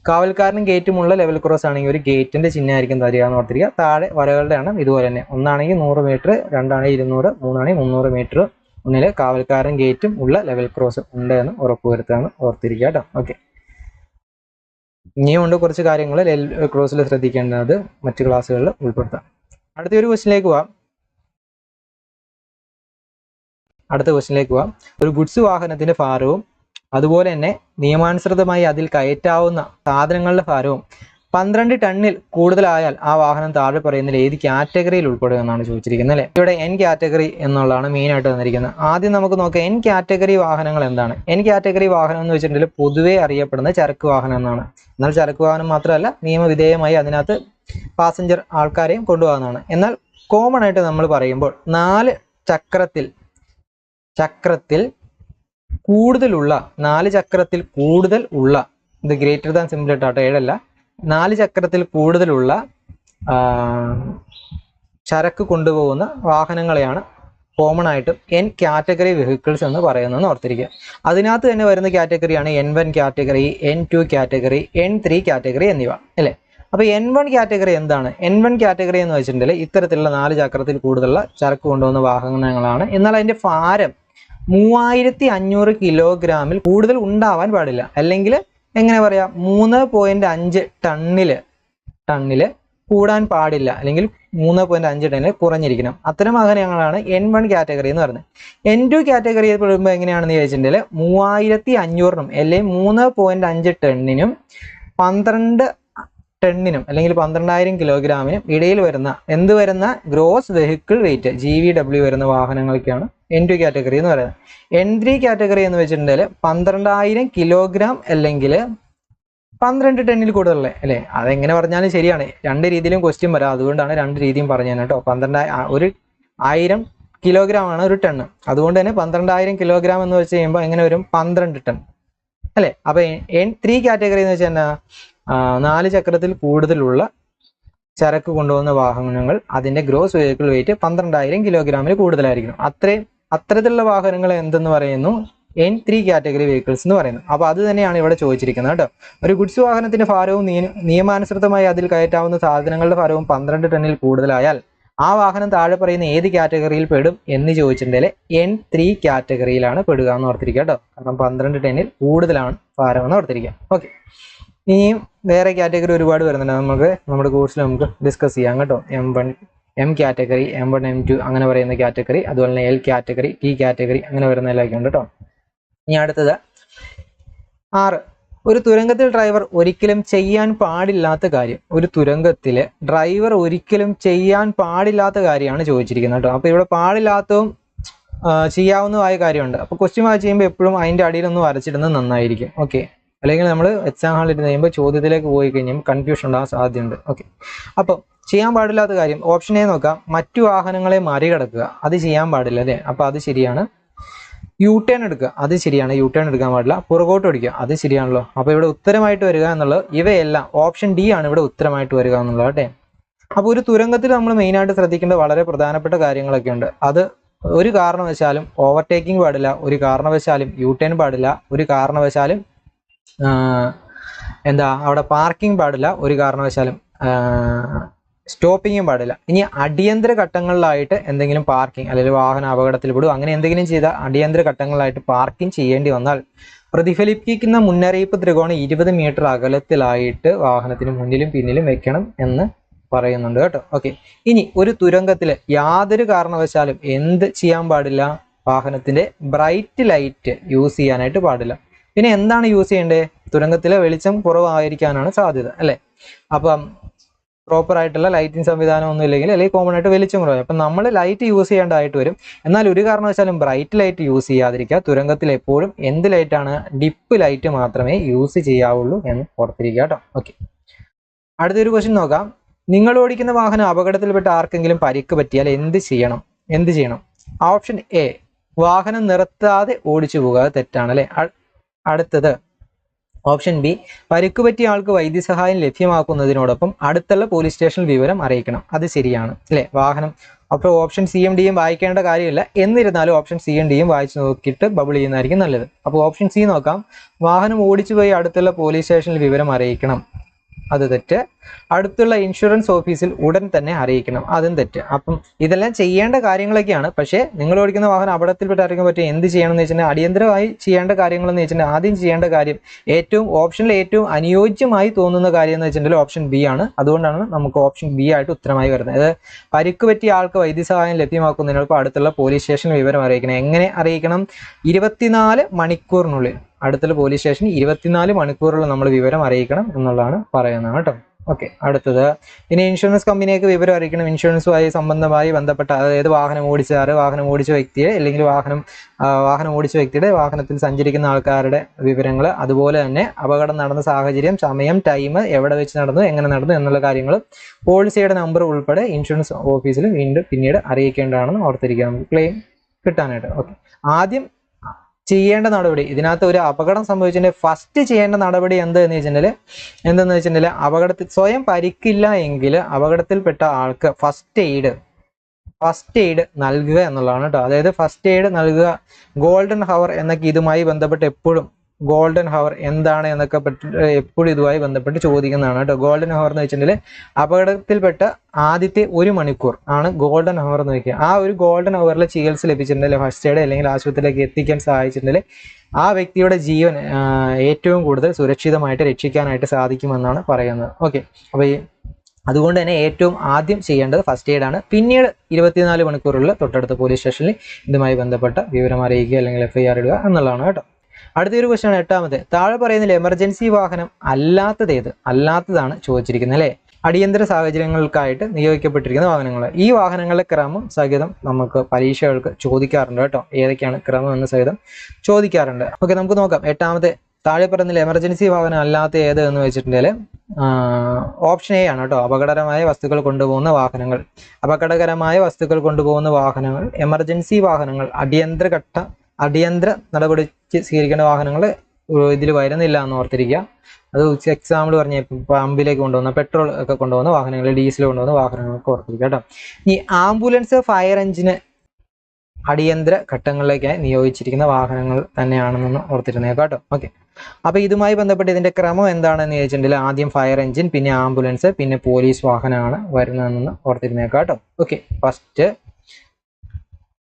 കാവൽക്കാരനും ഗേറ്റും ഉള്ള ലെവൽ ക്രോസ് ആണെങ്കിൽ ഒരു ഗേറ്റിന്റെ ചിഹ്നമായിരിക്കും തരിക എന്ന് ഓർത്തിരിക്കുക. താഴെ വരകളുടെ എണ്ണം ഇതുപോലെ തന്നെ. ഒന്നാണെങ്കിൽ നൂറ് മീറ്റർ രണ്ടാണെങ്കിൽ ഇരുന്നൂറ് മൂന്നാണെങ്കിൽ മുന്നൂറ് മീറ്റർ മുന്നിൽ കാവൽക്കാരൻ ഗേറ്റും ഉള്ള ലെവൽ ക്രോസ് ഉണ്ട് എന്ന് ഉറപ്പുവരുത്താന്ന് ഓർത്തിരിക്കുക കേട്ടോ ഓക്കെ ഇനിയുമുണ്ട് കുറച്ച് കാര്യങ്ങൾ ലെവൽ ക്രോസിൽ ശ്രദ്ധിക്കേണ്ടത് മറ്റ് ക്ലാസ്സുകളിൽ ഉൾപ്പെടുത്താം. അടുത്ത ഒരു ക്വസ്റ്റിനിലേക്ക് പോവാം. അടുത്ത ക്വസ്റ്റിനിലേക്ക് പോവാം. ഒരു ഗുഡ്സ് വാഹനത്തിന്റെ ഭാരവും അതുപോലെ തന്നെ നിയമാനുസൃതമായി അതിൽ കയറ്റാവുന്ന സാധനങ്ങളുടെ ഭാരവും പന്ത്രണ്ട് ടണ്ണിൽ കൂടുതലായാൽ ആ വാഹനം താഴെ പറയുന്നതിൽ ഏത് കാറ്റഗറിയിൽ ഉൾപ്പെടുക എന്നാണ് ചോദിച്ചിരിക്കുന്നത് അല്ലേ? ഇവിടെ എൻ കാറ്റഗറി എന്നുള്ളതാണ് മെയിൻ ആയിട്ട് തന്നിരിക്കുന്നത് ആദ്യം നമുക്ക് നോക്കാം എൻ കാറ്റഗറി വാഹനങ്ങൾ എന്താണ്? എൻ കാറ്റഗറി വാഹനം എന്ന് വെച്ചിട്ടുണ്ടെങ്കിൽ പൊതുവെ അറിയപ്പെടുന്ന ചരക്ക് വാഹനം എന്നാണ്. എന്നാൽ ചരക്ക് വാഹനം മാത്രമല്ല നിയമവിധേയമായി അതിനകത്ത് പാസഞ്ചർ ആൾക്കാരെയും കൊണ്ടുപോകുന്നതാണ് എന്നാൽ കോമൺ ആയിട്ട് നമ്മൾ പറയുമ്പോൾ നാല് ചക്രത്തിൽ ചക്രത്തിൽ കൂടുതലുള്ള നാല് ചക്രത്തിൽ കൂടുതൽ ഉള്ള ഇത് ഗ്രേറ്റർ ദാൻ സിമ്പിൾ ഇട്ടാട്ടോ ഏഴല്ല നാല് ചക്രത്തിൽ കൂടുതലുള്ള ചരക്ക് കൊണ്ടുപോകുന്ന വാഹനങ്ങളെയാണ് കോമൺ ആയിട്ടും എൻ കാറ്റഗറി വെഹിക്കിൾസ് എന്ന് പറയുന്നതെന്ന് ഓർത്തിരിക്കുക. അതിനകത്ത് തന്നെ വരുന്ന കാറ്റഗറിയാണ് N one category N two category N three category എന്നിവ അല്ലേ? അപ്പോൾ എൻ വൺ കാറ്റഗറി എന്താണ്? എൻ വൺ കാറ്റഗറി എന്ന് വെച്ചിട്ടുണ്ടെങ്കിൽ ഇത്തരത്തിലുള്ള നാല് ചക്രത്തിൽ കൂടുതലുള്ള ചരക്ക് കൊണ്ടുപോകുന്ന വാഹനങ്ങളാണ്. എന്നാൽ അതിന്റെ ഭാരം മൂവായിരത്തി അഞ്ഞൂറ് കിലോഗ്രാമിൽ കൂടുതൽ ഉണ്ടാവാൻ പാടില്ല. അല്ലെങ്കിൽ എങ്ങനെ പറയാം? മൂന്ന് പോയിന്റ് അഞ്ച് ടണ്ണിൽ ടണ്ണിൽ കൂടാൻ പാടില്ല. അല്ലെങ്കിൽ മൂന്ന് പോയിന്റ് അഞ്ച് ടണ്ണിൽ കുറഞ്ഞിരിക്കണം. അത്തരം വാഹനങ്ങളാണ് എൻ വൺ കാറ്റഗറി എന്ന് പറയുന്നത്. എൻ ടു കാറ്റഗറി പെടുമ്പോൾ എങ്ങനെയാണെന്ന് ചോദിച്ചിട്ടുണ്ടെങ്കിൽ മൂവായിരത്തി അഞ്ഞൂറിനും അല്ലെങ്കിൽ മൂന്ന് പോയിന്റ് അഞ്ച് ടണ്ണിനും പന്ത്രണ്ട് ടണ്ണിനും അല്ലെങ്കിൽ പന്ത്രണ്ടായിരം കിലോഗ്രാമിനും ഇടയിൽ വരുന്ന എന്ത് വരുന്ന gross vehicle weight G V W വരുന്ന വാഹനങ്ങൾക്കാണ് എൻ ടു കാറ്റഗറി എന്ന് പറയുന്നത് എൻ ത്രീ കാറ്റഗറി എന്ന് വെച്ചിട്ടുണ്ടെങ്കിൽ പന്ത്രണ്ടായിരം കിലോഗ്രാം അല്ലെങ്കിൽ പന്ത്രണ്ട് ടണ്ണിൽ കൂടുതലല്ലേ അല്ലേ? അതെങ്ങനെ പറഞ്ഞാലും ശരിയാണ്. രണ്ട് രീതിയിലും ക്വസ്റ്റ്യൻ വരാം. അതുകൊണ്ടാണ് രണ്ട് രീതിയും പറഞ്ഞത് കേട്ടോ. പന്ത്രണ്ടായി ഒരു ആയിരം കിലോഗ്രാം ആണ് ഒരു ടണ്ണ് അതുകൊണ്ട് തന്നെ പന്ത്രണ്ടായിരം കിലോഗ്രാം എന്ന് വെച്ച് കഴിയുമ്പോൾ എങ്ങനെ വരും? പന്ത്രണ്ട് ടൺ അല്ലേ? അപ്പൊ എൻ ത്രീ കാറ്റഗറി എന്ന് വെച്ചാൽ എന്നാ നാല് ചക്രത്തിൽ കൂടുതലുള്ള ചരക്ക് കൊണ്ടുപോകുന്ന വാഹനങ്ങൾ അതിന്റെ ഗ്രോസ് വെഹിക്കിൾ വെയിറ്റ് പന്ത്രണ്ടായിരം കിലോഗ്രാമിൽ കൂടുതലായിരിക്കണം. അത്രയും അത്തരത്തിലുള്ള വാഹനങ്ങൾ എന്തെന്ന് പറയുന്നു? എൻ ത്രീ കാറ്റഗറി വെഹിക്കിൾസ് എന്ന് പറയുന്നു. അപ്പൊ അത് തന്നെയാണ് ഇവിടെ ചോദിച്ചിരിക്കുന്നത് കേട്ടോ. ഒരു ഗുഡ്സ് വാഹനത്തിന്റെ ഭാരവും നിയമാനുസൃതമായി അതിൽ കയറ്റാവുന്ന സാധനങ്ങളുടെ ഭാരവും പന്ത്രണ്ട് ടണ്ണിൽ കൂടുതലായാൽ ആ വാഹനം താഴെ പറയുന്ന ഏത് കാറ്റഗറിയിൽ പെടും എന്ന് ചോദിച്ചിട്ടുണ്ടെങ്കിൽ എൻ ത്രീ കാറ്റഗറിയിലാണ് പെടുക എന്ന് ഓർത്തിരിക്കുക കേട്ടോ. കാരണം പന്ത്രണ്ട് ടണ്ണിൽ കൂടുതലാണ് ഭാരം എന്ന് ഓർത്തിരിക്കുക. ഓക്കെ ഇനിയും വേറെ കാറ്റഗറി ഒരുപാട് വരുന്നുണ്ട്. നമുക്ക് നമ്മുടെ കോഴ്സിൽ നമുക്ക് ഡിസ്കസ് ചെയ്യാം കേട്ടോ. M one M category M one M two അങ്ങനെ പറയുന്ന കാറ്റഗറി അതുപോലെ തന്നെ എൽ കാറ്റഗറി ടി കാറ്റഗറി അങ്ങനെ വരുന്ന എല്ലാമൊക്കെ ഉണ്ട് കേട്ടോ ഇനി അടുത്തത് ആറ്. ഒരു തുരങ്കത്തിൽ ഡ്രൈവർ ഒരിക്കലും ചെയ്യാൻ പാടില്ലാത്ത കാര്യം. ഒരു തുരങ്കത്തിൽ ഡ്രൈവർ ഒരിക്കലും ചെയ്യാൻ പാടില്ലാത്ത കാര്യമാണ് ചോദിച്ചിരിക്കുന്നത് കേട്ടോ അപ്പോൾ ഇവിടെ പാടില്ലാത്തതും ചെയ്യാവുന്നതുമായ കാര്യമുണ്ട്. അപ്പോൾ ക്വസ്റ്റ്യൻ വായിച്ച് ചെയ്യുമ്പോൾ എപ്പോഴും അതിന്റെ അടിയിലൊന്ന് വരച്ചിടുന്നത് നന്നായിരിക്കും. ഓക്കെ അല്ലെങ്കിൽ നമ്മൾ എക്സാം ഹാളിൽ ഇരുന്ന് കഴിയുമ്പോൾ ചോദ്യത്തിലേക്ക് പോയി കഴിഞ്ഞാൽ കൺഫ്യൂഷൻ ഉണ്ടാകാൻ സാധ്യതയുണ്ട്. ഓക്കെ അപ്പം ചെയ്യാൻ പാടില്ലാത്ത കാര്യം ഓപ്ഷൻ എ നോക്കാം. മറ്റു വാഹനങ്ങളെ മറികടക്കുക. അത് ചെയ്യാൻ പാടില്ല അല്ലേ? അപ്പോൾ അത് ശരിയാണ്. യു ടേൺ എടുക്കുക. അത് ശരിയാണ്. യു ടേൺ എടുക്കാൻ പാടില്ല. പുറകോട്ട് ഓടിക്കുക. അത് ശരിയാണല്ലോ. അപ്പോൾ ഇവിടെ ഉത്തരമായിട്ട് വരിക എന്നുള്ളത് ഇവയെല്ലാം ഓപ്ഷൻ ഡി ആണ് ഇവിടെ ഉത്തരമായിട്ട് വരിക എന്നുള്ളത് കേട്ടെ അപ്പോൾ ഒരു തുരങ്കത്തിൽ നമ്മൾ മെയിനായിട്ട് ശ്രദ്ധിക്കേണ്ട വളരെ പ്രധാനപ്പെട്ട കാര്യങ്ങളൊക്കെ ഉണ്ട്. അത് ഒരു കാരണവശാലും ഓവർടേക്കിംഗ് പാടില്ല. ഒരു കാരണവശാലും യു ടേൺ പാടില്ല. ഒരു കാരണവശാലും എന്താ അവിടെ പാർക്കിംഗ് പാടില്ല ഒരു കാരണവശാലും. സ്റ്റോപ്പിങ്ങും പാടില്ല. ഇനി അടിയന്തര ഘട്ടങ്ങളിലായിട്ട് എന്തെങ്കിലും പാർക്കിംഗ് അല്ലെങ്കിൽ വാഹന അപകടത്തിൽ പെടും അങ്ങനെ എന്തെങ്കിലും ചെയ്ത അടിയന്തര ഘട്ടങ്ങളിലായിട്ട് പാർക്കിംഗ് ചെയ്യേണ്ടി വന്നാൽ പ്രതിഫലിപ്പിക്കുന്ന മുന്നറിയിപ്പ് ത്രികോണം ഇരുപത് മീറ്റർ അകലത്തിലായിട്ട് വാഹനത്തിന് മുന്നിലും പിന്നിലും വെക്കണം എന്ന് പറയുന്നുണ്ട് കേട്ടോ. ഓക്കെ. ഇനി ഒരു തുരങ്കത്തിൽ യാതൊരു കാരണവശാലും എന്ത് ചെയ്യാൻ പാടില്ല? വാഹനത്തിന്റെ ബ്രൈറ്റ് ലൈറ്റ് യൂസ് ചെയ്യാനായിട്ട് പാടില്ല. പിന്നെ എന്താണ് യൂസ് ചെയ്യേണ്ടത് തുരങ്കത്തിലെ വെളിച്ചം കുറവായിരിക്കാനാണ് സാധ്യത അല്ലേ? അപ്പം പ്രോപ്പർ ആയിട്ടുള്ള ലൈറ്റിംഗ് സംവിധാനം ഒന്നും ഇല്ലെങ്കിൽ അല്ലെങ്കിൽ കോമൺ ആയിട്ട് വെളിച്ചം കുറവായി അപ്പം നമ്മൾ ലൈറ്റ് യൂസ് ചെയ്യേണ്ടതായിട്ട് വരും. എന്നാൽ ഒരു കാരണവശാലും ബ്രൈറ്റ് ലൈറ്റ് യൂസ് ചെയ്യാതിരിക്കുക. തുരങ്കത്തിൽ എപ്പോഴും എന്ത് ലൈറ്റാണ് ഡിപ്പ് ലൈറ്റ് മാത്രമേ യൂസ് ചെയ്യാവുള്ളൂ എന്ന് ഓർത്തിരിക്കുക കേട്ടോ. ഓക്കെ അടുത്തൊരു ക്വസ്റ്റ്യൻ നോക്കാം. നിങ്ങൾ ഓടിക്കുന്ന വാഹനം അപകടത്തിൽപ്പെട്ട ആർക്കെങ്കിലും പരിക്ക് പറ്റിയാൽ എന്ത് ചെയ്യണം? എന്ത് ചെയ്യണം? ഓപ്ഷൻ എ വാഹനം നിർത്താതെ ഓടിച്ചു പോകുക. തെറ്റാണ് അല്ലേ? അടുത്തത്. ഓപ്ഷൻ ബി പരിക്ക് പറ്റിയ ആൾക്ക് വൈദ്യസഹായം ലഭ്യമാക്കുന്നതിനോടൊപ്പം അടുത്തുള്ള പോലീസ് സ്റ്റേഷനിൽ വിവരം അറിയിക്കണം. അത് ശരിയാണ് അല്ലേ? വാഹനം. അപ്പോൾ ഓപ്ഷൻ സി എം ഡിയും വായിക്കേണ്ട കാര്യമില്ല. എന്നിരുന്നാലും ഓപ്ഷൻ സി എം ഡിയും വായിച്ചു നോക്കിയിട്ട് ബബിൾ ചെയ്യുന്നതായിരിക്കും നല്ലത്. അപ്പോൾ ഓപ്ഷൻ സി നോക്കാം. വാഹനം ഓടിച്ചു പോയി അടുത്തുള്ള പോലീസ് സ്റ്റേഷനിൽ വിവരം അറിയിക്കണം. അത് തെറ്റ്. അടുത്തുള്ള ഇൻഷുറൻസ് ഓഫീസിൽ ഉടൻ തന്നെ അറിയിക്കണം. അതും തെറ്റ്. അപ്പം ഇതെല്ലാം ചെയ്യേണ്ട കാര്യങ്ങളൊക്കെയാണ്. പക്ഷേ നിങ്ങൾ ഓടിക്കുന്ന വാഹനം അപകടത്തിൽപ്പെട്ട് അറിയിക്കാൻ പറ്റും എന്ത് ചെയ്യണം എന്ന് വെച്ചിട്ടുണ്ടെങ്കിൽ അടിയന്തരമായി ചെയ്യേണ്ട കാര്യങ്ങളെന്ന് വെച്ചിട്ടുണ്ടെങ്കിൽ ആദ്യം ചെയ്യേണ്ട കാര്യം ഏറ്റവും ഓപ്ഷനിൽ ഏറ്റവും അനുയോജ്യമായി തോന്നുന്ന കാര്യം എന്ന് വെച്ചിട്ടുണ്ടെങ്കിൽ ഓപ്ഷൻ ബി ആണ്. അതുകൊണ്ടാണ് നമുക്ക് ഓപ്ഷൻ ബി ആയിട്ട് ഉത്തരമായി വരുന്നത്. അതായത് പരിക്ക് പറ്റിയ ആൾക്ക് വൈദ്യസഹായം ലഭ്യമാക്കുന്നതിനോടൊപ്പം അടുത്തുള്ള പോലീസ് സ്റ്റേഷൻ വിവരം അറിയിക്കണം. എങ്ങനെ അറിയിക്കണം? ഇരുപത്തിനാല് മണിക്കൂറിനുള്ളിൽ. അടുത്തുള്ള പോലീസ് സ്റ്റേഷൻ ഇരുപത്തിനാല് മണിക്കൂറിൽ നമ്മൾ വിവരം അറിയിക്കണം എന്നുള്ളതാണ് പറയുന്നത് കേട്ടോ. ഓക്കെ അടുത്തത്. ഇനി ഇൻഷുറൻസ് കമ്പനിയൊക്കെ വിവരം അറിയിക്കണം. ഇൻഷുറൻസുമായി സംബന്ധമായി ബന്ധപ്പെട്ട അതായത് വാഹനം ഓടിച്ചാറ് വാഹനം ഓടിച്ച വ്യക്തിയെ അല്ലെങ്കിൽ വാഹനം വാഹനം ഓടിച്ച വ്യക്തിയുടെ വാഹനത്തിൽ സഞ്ചരിക്കുന്ന ആൾക്കാരുടെ വിവരങ്ങൾ അതുപോലെ തന്നെ അപകടം നടന്ന സാഹചര്യം സമയം ടൈം എവിടെ വെച്ച് നടന്നു എങ്ങനെ നടന്നു എന്നുള്ള കാര്യങ്ങൾ പോളിസിയുടെ നമ്പർ ഉൾപ്പെടെ ഇൻഷുറൻസ് ഓഫീസിൽ വീണ്ടും പിന്നീട് അറിയിക്കേണ്ടതാണെന്ന് ഓർത്തിരിക്കുക നമുക്ക് ക്ലെയിം കിട്ടാനായിട്ട്. ഓക്കെ ആദ്യം ചെയ്യേണ്ട നടപടി. ഇതിനകത്ത് ഒരു അപകടം സംഭവിച്ചിട്ടുണ്ടെങ്കിൽ ഫസ്റ്റ് ചെയ്യേണ്ട നടപടി എന്ത് എന്ന് വെച്ചിട്ടുണ്ടെങ്കിൽ എന്തെന്ന് വെച്ചിട്ടുണ്ടെങ്കിൽ അപകടത്തിൽ സ്വയം പരിക്കില്ല എങ്കിൽ അപകടത്തിൽപ്പെട്ട ആൾക്ക് ഫസ്റ്റ് എയ്ഡ് ഫസ്റ്റ് എയ്ഡ് നൽകുക എന്നുള്ളതാണ് കേട്ടോ അതായത് ഫസ്റ്റ് എയ്ഡ് നൽകുക ഗോൾഡൻ ഹവർ എന്നൊക്കെ ഇതുമായി ബന്ധപ്പെട്ട് എപ്പോഴും ഗോൾഡൻ ഹവർ എന്താണ് എന്നൊക്കെ എപ്പോഴും ഇതുമായി ബന്ധപ്പെട്ട് ചോദിക്കുന്നതാണ് കേട്ടോ. ഗോൾഡൻ ഹവർ എന്ന് വെച്ചിട്ടുണ്ടെങ്കിൽ അപകടത്തിൽപ്പെട്ട ആദ്യത്തെ ഒരു മണിക്കൂർ ആണ് ഗോൾഡൻ ഹവർ എന്ന് വെക്കുക. ആ ഒരു ഗോൾഡൻ ഹവറിൽ ചികിത്സ ലഭിച്ചിട്ടുണ്ടെങ്കിൽ ഫസ്റ്റ് എയ്ഡ് അല്ലെങ്കിൽ ആശുപത്രിയിലേക്ക് എത്തിക്കാൻ സഹായിച്ചിട്ടുണ്ടെങ്കിൽ ആ വ്യക്തിയുടെ ജീവൻ ഏറ്റവും കൂടുതൽ സുരക്ഷിതമായിട്ട് രക്ഷിക്കാനായിട്ട് സാധിക്കുമെന്നാണ് പറയുന്നത്. ഓക്കെ. അപ്പോൾ ഈ അതുകൊണ്ട് തന്നെ ഏറ്റവും ആദ്യം ചെയ്യേണ്ടത് ഫസ്റ്റ് എയ്ഡ് ആണ്. പിന്നീട് ഇരുപത്തിനാല് മണിക്കൂറുള്ള തൊട്ടടുത്ത പോലീസ് സ്റ്റേഷനിൽ ഇതുമായി ബന്ധപ്പെട്ട വിവരം അറിയിക്കുക അല്ലെങ്കിൽ എഫ്ഐആർ ഇടുക എന്നുള്ളതാണ് കേട്ടോ. അടുത്തൊരു ക്വസ്റ്റ്യൻ ആണ് എട്ടാമത്. താഴെ പറയുന്നതിൽ എമർജൻസി വാഹനം അല്ലാത്തത് ഏത് അല്ലാത്തതാണ് ചോദിച്ചിരിക്കുന്നത് അല്ലേ? അടിയന്തര സാഹചര്യങ്ങൾക്കായിട്ട് നിയോഗിക്കപ്പെട്ടിരിക്കുന്ന വാഹനങ്ങൾ. ഈ വാഹനങ്ങളുടെ ക്രമം സഹിതം നമുക്ക് പരീക്ഷകൾക്ക് ചോദിക്കാറുണ്ട് കേട്ടോ. ഏതൊക്കെയാണ് ക്രമം എന്ന് സഹിതം ചോദിക്കാറുണ്ട്. ഓക്കെ നമുക്ക് നോക്കാം. എട്ടാമത്തെ താഴെ പറയുന്നതിൽ എമർജൻസി വാഹനം അല്ലാത്ത ഏത് എന്ന് വെച്ചിട്ടുണ്ടെങ്കിൽ ഓപ്ഷൻ എ ആണ് കേട്ടോ. അപകടകരമായ വസ്തുക്കൾ കൊണ്ടുപോകുന്ന വാഹനങ്ങൾ. അപകടകരമായ വസ്തുക്കൾ കൊണ്ടുപോകുന്ന വാഹനങ്ങൾ എമർജൻസി വാഹനങ്ങൾ അടിയന്തര ഘട്ട അടിയന്തര നടപടി സ്വീകരിക്കേണ്ട വാഹനങ്ങൾ ഇതിൽ വരുന്നില്ല എന്ന് ഓർത്തിരിക്കുക. അത് എക്സാമ്പിൾ പറഞ്ഞ പമ്പിലേക്ക് കൊണ്ടുപോകുന്ന പെട്രോൾ ഒക്കെ കൊണ്ടുവന്ന വാഹനങ്ങൾ ഡീസൽ കൊണ്ടുവന്ന വാഹനങ്ങളൊക്കെ ഓർത്തിരിക്കുക കേട്ടോ. ഈ ആംബുലൻസ് ഫയർ എഞ്ചിന് അടിയന്തര ഘട്ടങ്ങളിലേക്കായി നിയോഗിച്ചിരിക്കുന്ന വാഹനങ്ങൾ തന്നെയാണെന്ന് ഓർത്തിരുന്നേക്കാം കേട്ടോ. ഓക്കെ അപ്പൊ ഇതുമായി ബന്ധപ്പെട്ട് ഇതിന്റെ ക്രമം എന്താണെന്ന് ചോദിച്ചിട്ടുണ്ടെങ്കിൽ ആദ്യം ഫയർ എഞ്ചിൻ പിന്നെ ആംബുലൻസ് പിന്നെ പോലീസ് വാഹനമാണ് വരുന്നതെന്ന് ഓർത്തിരുന്നേക്കാം കേട്ടോ. Okay first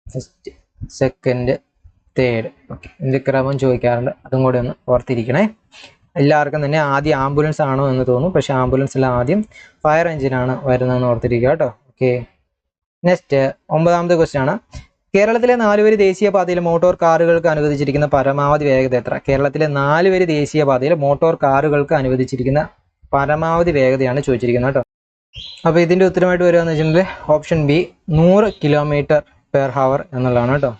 first second third okay ഇതിന്റെ ക്രമം ചോദിക്കാറുണ്ട്. അതും കൂടെ ഒന്ന് ഓർത്തിരിക്കണേ. എല്ലാവർക്കും തന്നെ ആദ്യം ആംബുലൻസ് ആണോ എന്ന് തോന്നും പക്ഷെ ആംബുലൻസിൽ ആദ്യം ഫയർ എഞ്ചിനാണ് വരുന്നതെന്ന് ഓർത്തിരിക്കുക കേട്ടോ. ഓക്കെ. നെക്സ്റ്റ് ഒമ്പതാമത്തെ ക്വസ്റ്റ്യൻ ആണ്. കേരളത്തിലെ നാലുവരി ദേശീയപാതയിൽ മോട്ടോർ കാറുകൾക്ക് അനുവദിച്ചിരിക്കുന്ന പരമാവധി വേഗത എത്ര? കേരളത്തിലെ നാലുവരി ദേശീയപാതയിൽ മോട്ടോർ കാറുകൾക്ക് അനുവദിച്ചിരിക്കുന്ന പരമാവധി വേഗതയാണ് ചോദിച്ചിരിക്കുന്നത് കേട്ടോ. അപ്പോൾ ഇതിന്റെ ഉത്തരമായിട്ട് വരികയെന്ന് വെച്ചിട്ടുണ്ടെങ്കിൽ ഓപ്ഷൻ ബി നൂറ് കിലോമീറ്റർ പെർ ഹവർ എന്നുള്ളതാണ് കേട്ടോ.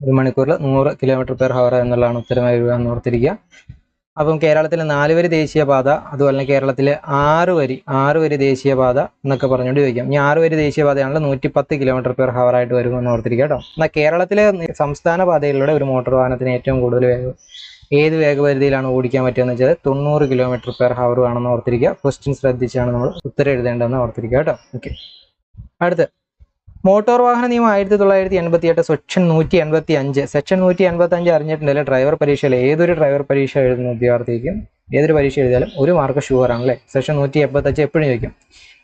ഒരു മണിക്കൂറിൽ നൂറ് കിലോമീറ്റർ പെർ ഹവർ എന്നുള്ളതാണ് ഉത്തരമായി വരിക എന്ന് ഓർത്തിരിക്കുക. അപ്പം കേരളത്തിലെ നാല് വരി ദേശീയപാത അതുപോലെ കേരളത്തിലെ ആറ് വരി ആറ് വരി ദേശീയപാത എന്നൊക്കെ പറഞ്ഞുകൊണ്ട് ചോദിക്കാം. ഇനി ആറ് വരി ദേശീയപാതയാണല്ലോ നൂറ്റി പത്ത് കിലോമീറ്റർ പെർ ഹവർ ആയിട്ട് വരുമെന്ന് ഓർത്തിരിക്കുക കേട്ടോ. എന്നാൽ കേരളത്തിലെ സംസ്ഥാന പാതയിലൂടെ ഒരു മോട്ടോർ വാഹനത്തിന് ഏറ്റവും കൂടുതൽ വേഗം ഏത് വേഗപരിധിയിലാണ് ഓടിക്കാൻ പറ്റുകയെന്ന് വെച്ചാൽ തൊണ്ണൂറ് കിലോമീറ്റർ പെർ ഹവർ ആണെന്ന് ഓർത്തിരിക്കുക. ക്വസ്റ്റ്യൻ ശ്രദ്ധിച്ചാണ് നമ്മൾ ഉത്തരം എഴുതേണ്ടതെന്ന് ഓർത്തിരിക്കുക കേട്ടോ. ഓക്കെ അടുത്ത് മോട്ടോർ വാഹന നിയമം ആയിരത്തി തൊള്ളായിരത്തി എൺപത്തി എട്ട് സെക്ഷൻ നൂറ്റി എൺപത്തി അഞ്ച് സെക്ഷൻ നൂറ്റി എൺപത്തി അഞ്ച് അറിഞ്ഞിട്ടുണ്ടല്ലോ? ഡ്രൈവർ പരീക്ഷയിൽ ഏതൊരു ഡ്രൈവർ പരീക്ഷ എഴുതുന്ന വിദ്യാർത്ഥിക്കും ഏതൊരു പരീക്ഷ എഴുതിയാലും ഒരു മാർക്ക് ഷുവർ ആണ് അല്ലേ സെക്ഷൻ നൂറ്റി എൺപത്തഞ്ച് എപ്പോഴും ചോദിക്കും.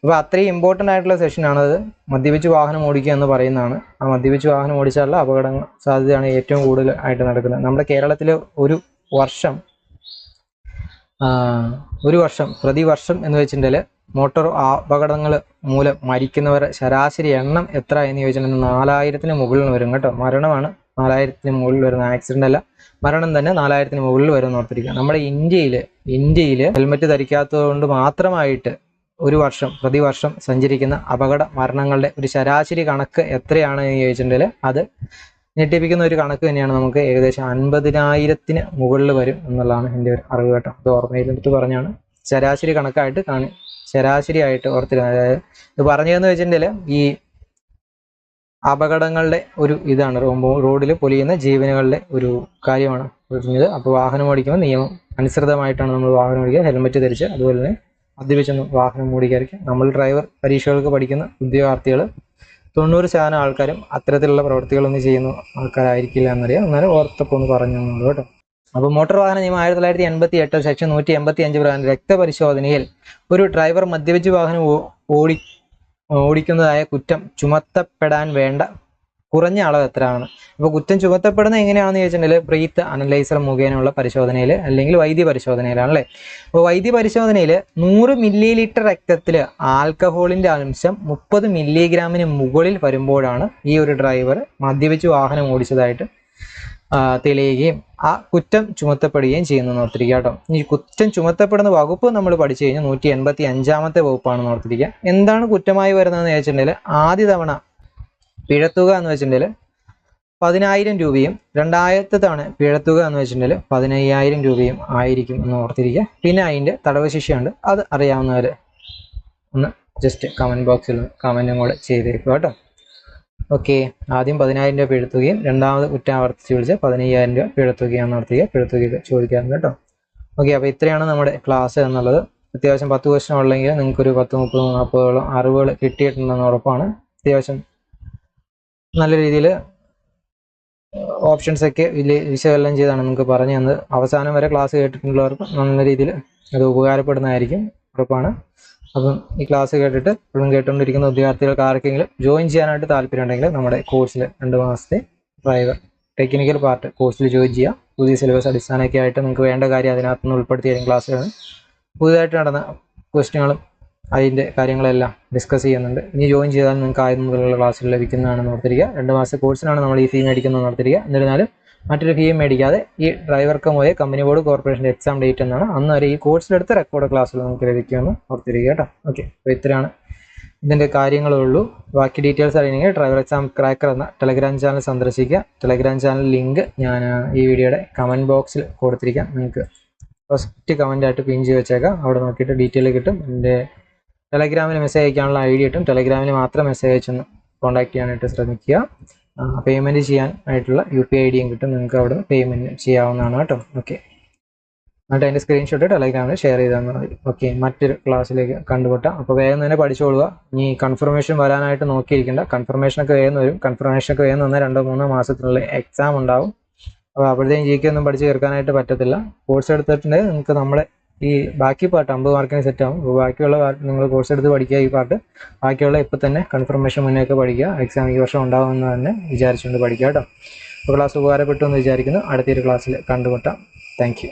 അപ്പോൾ അത്രയും ഇമ്പോർട്ടന്റ് ആയിട്ടുള്ള സെഷനാണത് മദ്യപിച്ച് വാഹനം ഓടിക്കുക എന്ന് പറയുന്നതാണ്. ആ മദ്യപിച്ച് വാഹനം ഓടിച്ചാലുള്ള അപകട സാധ്യതയാണ് ഏറ്റവും കൂടുതൽ ആയിട്ട് നടക്കുന്നത്. നമ്മുടെ കേരളത്തിൽ ഒരു വർഷം ഒരു വർഷം പ്രതിവർഷം എന്ന് വെച്ചിട്ടുണ്ടെങ്കിൽ മോട്ടോർ അപകടങ്ങൾ മൂലം മരിക്കുന്നവരുടെ ശരാശരി എണ്ണം എത്ര എന്ന് ചോദിച്ചിട്ടുണ്ടെങ്കിൽ നാലായിരത്തിന് മുകളിൽ വരും കേട്ടോ. മരണമാണ് നാലായിരത്തിന് മുകളിൽ വരുന്ന ആക്സിഡന്റ് അല്ല. മരണം തന്നെ നാലായിരത്തിന് മുകളിൽ വരും ഓർത്തിരിക്കുക നമ്മുടെ ഇന്ത്യയിൽ ഇന്ത്യയിൽ ഹെൽമെറ്റ് ധരിക്കാത്തത് കൊണ്ട് മാത്രമായിട്ട് ഒരു വർഷം പ്രതിവർഷം സഞ്ചരിക്കുന്ന അപകട മരണങ്ങളുടെ ഒരു ശരാശരി കണക്ക് എത്രയാണ് എന്ന് ചോദിച്ചിട്ടുണ്ടെങ്കിൽ അത് ഞെട്ടിപ്പിക്കുന്ന ഒരു കണക്ക് തന്നെയാണ് നമുക്ക് ഏകദേശം അൻപതിനായിരത്തിന് മുകളിൽ വരും എന്നുള്ളതാണ് എന്റെ ഒരു അറിവ് കേട്ടോ. അത് ഓർമ്മയിലെടുത്ത് പറഞ്ഞാണ്. ശരാശരി കണക്കായിട്ട് കാണി ശരാശരി ആയിട്ട് ഓർത്തിരുന്നത്. അതായത് ഇത് പറഞ്ഞതെന്ന് വെച്ചിട്ടുണ്ടെങ്കിൽ ഈ അപകടങ്ങളുടെ ഒരു ഇതാണ്. റോഡിൽ പൊലിയുന്ന ജീവനുകളുടെ ഒരു കാര്യമാണ് പറഞ്ഞത്. അപ്പോൾ വാഹനം ഓടിക്കുമ്പോൾ നിയമം അനുസൃതമായിട്ടാണ് നമ്മൾ വാഹനം ഓടിക്കുക. ഹെൽമെറ്റ് ധരിച്ച് അതുപോലെ തന്നെ മദ്യപിച്ചൊന്നും വാഹനം ഓടിക്കാതിരിക്കുക. നമ്മൾ ഡ്രൈവർ പരീക്ഷകൾക്ക് പഠിക്കുന്ന ഉദ്യോഗാർത്ഥികൾ തൊണ്ണൂറ് ശതമാനം ആൾക്കാരും അത്തരത്തിലുള്ള പ്രവൃത്തികളൊന്നും ചെയ്യുന്ന ആൾക്കാരായിരിക്കില്ല എന്നറിയാം. എന്നാലും ഓർത്തപ്പോൾ ഒന്ന് പറഞ്ഞു കേട്ടോ. അപ്പോൾ മോട്ടോർ വാഹന നിയമം ആയിരത്തി തൊള്ളായിരത്തി എൺപത്തി എട്ട് സെക്ഷൻ നൂറ്റി എൺപത്തി അഞ്ച് പ്രകാരം രക്തപരിശോധനയിൽ ഒരു ഡ്രൈവർ മദ്യപിച്ച് വാഹനം ഓടി ഓടിക്കുന്നതായ കുറ്റം ചുമത്തപ്പെടാൻ വേണ്ട. കുറഞ്ഞ അളവ് എത്രയാണ്? അപ്പോൾ കുറ്റം ചുമത്തപ്പെടുന്നത് എങ്ങനെയാണെന്ന് ചോദിച്ചിട്ടുണ്ടെങ്കിൽ ബ്രീത്ത് അനലൈസർ മുഖേനയുള്ള പരിശോധനയിൽ അല്ലെങ്കിൽ വൈദ്യ പരിശോധനയിലാണ് അല്ലേ? അപ്പോൾ വൈദ്യ പരിശോധനയിൽ നൂറ് മില്ലി ലിറ്റർ രക്തത്തിൽ ആൽക്കഹോളിന്റെ അംശം മുപ്പത് മില്ലിഗ്രാമിന് മുകളിൽ വരുമ്പോഴാണ് ഈ ഒരു ഡ്രൈവർ മദ്യപിച്ച് വാഹനം ഓടിച്ചതായിട്ട് തെളിയുകയും ആ കുറ്റം ചുമത്തപ്പെടുകയും ചെയ്യുന്നു ഓർത്തിരിക്കുക കേട്ടോ. ഈ കുറ്റം ചുമത്തപ്പെടുന്ന വകുപ്പ് നമ്മൾ പഠിച്ചു കഴിഞ്ഞാൽ നൂറ്റി എൺപത്തി അഞ്ചാമത്തെ വകുപ്പാണ് ഓർത്തിരിക്കുക എന്താണ് കുറ്റമായി വരുന്നതെന്ന് വെച്ചിട്ടുണ്ടെങ്കിൽ ആദ്യ തവണ പിഴത്തുക എന്ന് വെച്ചിട്ടുണ്ടെങ്കിൽ പതിനായിരം രൂപയും രണ്ടായിരത്തെ തവണ പിഴത്തുക എന്ന് വെച്ചിട്ടുണ്ടെങ്കിൽ പതിനയ്യായിരം രൂപയും ആയിരിക്കും എന്ന് ഓർത്തിരിക്കുക പിന്നെ അതിന്റെ തടവ് ശിക്ഷയുണ്ട്. അത് അറിയാവുന്നവർ ഒന്ന് ജസ്റ്റ് കമന്റ് ബോക്സിൽ കമന്റും കൂടെ ചെയ്തേക്കുക കേട്ടോ. ഓക്കെ. ആദ്യം പതിനായിരം രൂപ പിഴത്തുകയും രണ്ടാമത് കുറ്റം ആവർത്തിച്ച് വിളിച്ച് പതിനയ്യായിരം രൂപ പിഴത്തുകയാണ് നടത്തുക പിഴത്തുക ചോദിക്കാറുണ്ട് കേട്ടോ. ഓക്കെ അപ്പോൾ ഇത്രയാണ് നമ്മുടെ ക്ലാസ് എന്നുള്ളത്. അത്യാവശ്യം പത്ത് ക്വസ്റ്റൻ ഉള്ളെങ്കിൽ നിങ്ങൾക്ക് ഒരു പത്ത് മുപ്പത് നാൽപ്പതോളം അറിവുകൾ കിട്ടിയിട്ടുണ്ടെന്ന് ഉറപ്പാണ്. അത്യാവശ്യം നല്ല രീതിയിൽ ഓപ്ഷൻസ് ഒക്കെ വിശകലനം ചെയ്താണ് നിങ്ങൾക്ക് പറഞ്ഞു തന്നത്. അവസാനം വരെ ക്ലാസ് കേട്ടിട്ടുള്ളവർക്ക് നല്ല രീതിയിൽ അത് ഉപകാരപ്പെടുന്നതായിരിക്കും. ഉറപ്പാണ്. അപ്പം ഈ ക്ലാസ് കേട്ടിട്ട് ഇപ്പോഴും കേട്ടുകൊണ്ടിരിക്കുന്ന വിദ്യാർത്ഥികൾക്ക് ആർക്കെങ്കിലും ജോയിൻ ചെയ്യാനായിട്ട് താല്പര്യം ഉണ്ടെങ്കിൽ നമ്മുടെ കോഴ്സിൽ രണ്ട് മാസത്തെ ഡ്രൈവർ ടെക്നിക്കൽ പാർട്ട് കോഴ്സിൽ ജോയിൻ ചെയ്യുക പുതിയ സിലബസ് അടിസ്ഥാനമൊക്കെ ആയിട്ട് നിങ്ങൾക്ക് വേണ്ട കാര്യം അതിനകത്ത് നിന്ന് ഉൾപ്പെടുത്തിയ ക്ലാസ്സുകളാണ് പുതുതായിട്ട് നടന്ന ക്വസ്റ്റ്യനുകളും അതിന്റെ കാര്യങ്ങളെല്ലാം ഡിസ്കസ് ചെയ്യുന്നുണ്ട്. ഇനി ജോയിൻ ചെയ്താൽ നിങ്ങൾക്ക് ആദ്യം മുതലുള്ള ക്ലാസ്സുകൾ ലഭിക്കുന്നതാണ് ഓർത്തിരിക്കുക. രണ്ട് മാസത്തെ കോഴ്സിനാണ് നമ്മൾ ഈ ഫീ മേടിക്കുന്നത് ഓർത്തിരിക്കുക. എന്നിരുന്നാലും മറ്റൊരു ഫീയും മേടിക്കാതെ ഈ ഡ്രൈവർക്ക് പോയ കമ്പനി ബോർഡ് കോർപ്പറേഷന്റെ എക്സാം ഡേറ്റ് എന്നാണ്. അന്ന് വരെ ഈ കോഴ്സിലെടുത്ത റെക്കോർഡ് ക്ലാസ്സിൽ നമുക്ക് ലഭിക്കുമെന്ന് ഓർത്തിരിക്കുക കേട്ടോ. ഓക്കെ അപ്പോൾ ഇത്രയാണ് ഇതിന്റെ കാര്യങ്ങളേ ഉള്ളൂ ബാക്കി ഡീറ്റെയിൽസ് അറിയണമെങ്കിൽ ഡ്രൈവർ എക്സാം ക്രാക്കർ എന്ന ടെലഗ്രാം ചാനൽ സന്ദർശിക്കുക. ടെലഗ്രാം ചാനൽ ലിങ്ക് ഞാൻ ഈ വീഡിയോയുടെ കമന്റ് ബോക്സിൽ കൊടുത്തിരിക്കാം. നിങ്ങൾക്ക് ഫസ്റ്റ് കമന്റായിട്ട് പിൻ ചെയ്ത് വെച്ചേക്കാം. അവിടെ നോക്കിയിട്ട് ഡീറ്റെയിൽ കിട്ടും. എന്റെ ടെലഗ്രാമിൽ മെസ്സേജ് അയക്കാനുള്ള ഐ ഡി കിട്ടും. ടെലഗ്രാമിൽ മാത്രം മെസ്സേജ് അയച്ചൊന്ന് കോൺടാക്ട് ചെയ്യാനായിട്ട് ശ്രമിക്കുക. പേയ്മെന്റ് ചെയ്യാൻ ആയിട്ടുള്ള യു പി ഐ ഡിയും കിട്ടും. നിങ്ങൾക്ക് അവിടെ പേയ്മെന്റ് ചെയ്യാവുന്നതാണ് കേട്ടോ. ഓക്കെ എന്നിട്ട് അതിന്റെ സ്ക്രീൻഷോട്ട് ടെലഗ്രാമിൽ ഷെയർ ചെയ്താൽ മതി. ഓക്കെ മറ്റൊരു ക്ലാസ്സിലേക്ക് കണ്ടുപെട്ടാം. അപ്പോൾ വേഗം തന്നെ പഠിച്ചോളുക. ഇനി കൺഫർമേഷൻ വരാനായിട്ട് നോക്കിയിരിക്കേണ്ട. കൺഫർമേഷനൊക്കെ വേഗം വരും. കൺഫർമേഷനൊക്കെ വേഗം വന്നാൽ രണ്ടോ മൂന്നോ മാസത്തിനുള്ളിൽ എക്സാം ഉണ്ടാവും. അപ്പോൾ അപ്പോഴത്തേക്കും ജി ഒന്നും പഠിച്ച് തീർക്കാനായിട്ട് പറ്റത്തില്ല. കോഴ്സ് എടുത്തിട്ടുണ്ടെങ്കിൽ നിങ്ങൾക്ക് നമ്മുടെ ഈ ബാക്കി പാർട്ട് അമ്പത് മാർക്കിന് സെറ്റ് ആവും. ബാക്കിയുള്ള നിങ്ങൾ കോഴ്സ് എടുത്ത് പഠിക്കുക ഈ പാർട്ട് ബാക്കിയുള്ള ഇപ്പം തന്നെ കൺഫർമേഷൻ മുന്നേ ഒക്കെ പഠിക്കുക. എക്സാം ഈ വർഷം ഉണ്ടാകുമെന്ന് തന്നെ വിചാരിച്ചുകൊണ്ട് പഠിക്കുക കേട്ടോ. അപ്പോൾ ക്ലാസ് ഉപകാരപ്പെട്ടു എന്ന് വിചാരിക്കുന്നു. അടുത്തൊരു ക്ലാസ്സിൽ കണ്ടുമുട്ടാം. താങ്ക്